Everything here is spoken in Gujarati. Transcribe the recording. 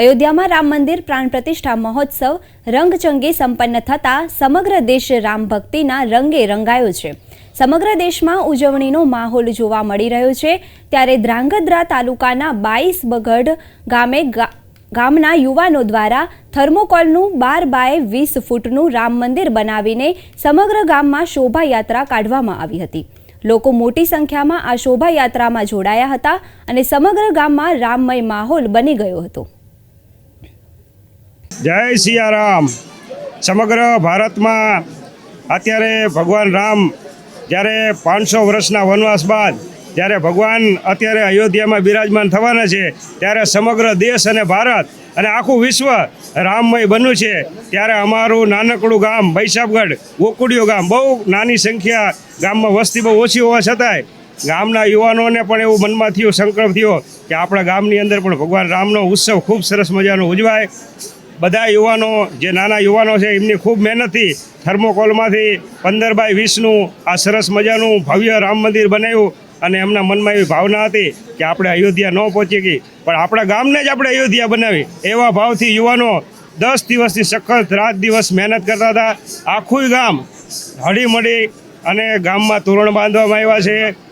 અયોધ્યામાં રામ મંદિર પ્રાણ પ્રતિષ્ઠા મહોત્સવ રંગચંગે સંપન્ન થતાં સમગ્ર દેશ રામ ભક્તિના રંગે રંગાયો છે. સમગ્ર દેશમાં ઉજવણીનો માહોલ જોવા મળી રહ્યો છે. ત્યારે ધ્રાંગધ્રા તાલુકાના બાઈસ બગઢ ગામે ગામના યુવાનો દ્વારા થર્મોકોલનું બાર બાય વીસ ફૂટનું રામ મંદિર બનાવીને સમગ્ર ગામમાં શોભાયાત્રા કાઢવામાં આવી હતી. લોકો મોટી સંખ્યામાં આ શોભાયાત્રામાં જોડાયા હતા અને સમગ્ર ગામમાં રામમય માહોલ બની ગયો હતો. જય સિયારામ. સમગ્ર ભારતમાં અત્યારે ભગવાન રામ જ્યારે પાંચસો વર્ષના વનવાસ બાદ જ્યારે ભગવાન અત્યારે અયોધ્યામાં બિરાજમાન થવાના છે, ત્યારે સમગ્ર દેશ અને ભારત અને આખું વિશ્વ રામમય બન્યું છે. ત્યારે અમારું નાનકડું ગામ બૈસાબગઢ ગોકુડિયો ગામ, બહુ નાની સંખ્યા ગામમાં વસ્તી બહુ ઓછી હોવા છતાંય ગામના યુવાનોને પણ એવું મનમાં થયું સંકલ્પ થયો કે આપણા ગામની અંદર પણ ભગવાન રામનો ઉત્સવ ખૂબ સરસ મજાનો ઉજવાય. બધા યુવાનો, જે નાના યુવાનો છે, એમની ખૂબ મહેનતથી થર્મોકોલમાંથી પંદર બાય વીસનું આ સરસ મજાનું ભવ્ય રામ મંદિર બનાવ્યું અને એમના મનમાં એવી ભાવના હતી કે આપણે અયોધ્યા ન પહોંચી ગઈ. પણ આપણા ગામને જ આપણે અયોધ્યા બનાવી. એવા ભાવથી યુવાનો દસ દિવસથી સખત રાત દિવસ મહેનત કરતા હતા. આખું ગામ હળીમળી અને ગામમાં તોરણ બાંધવામાં આવ્યા છે.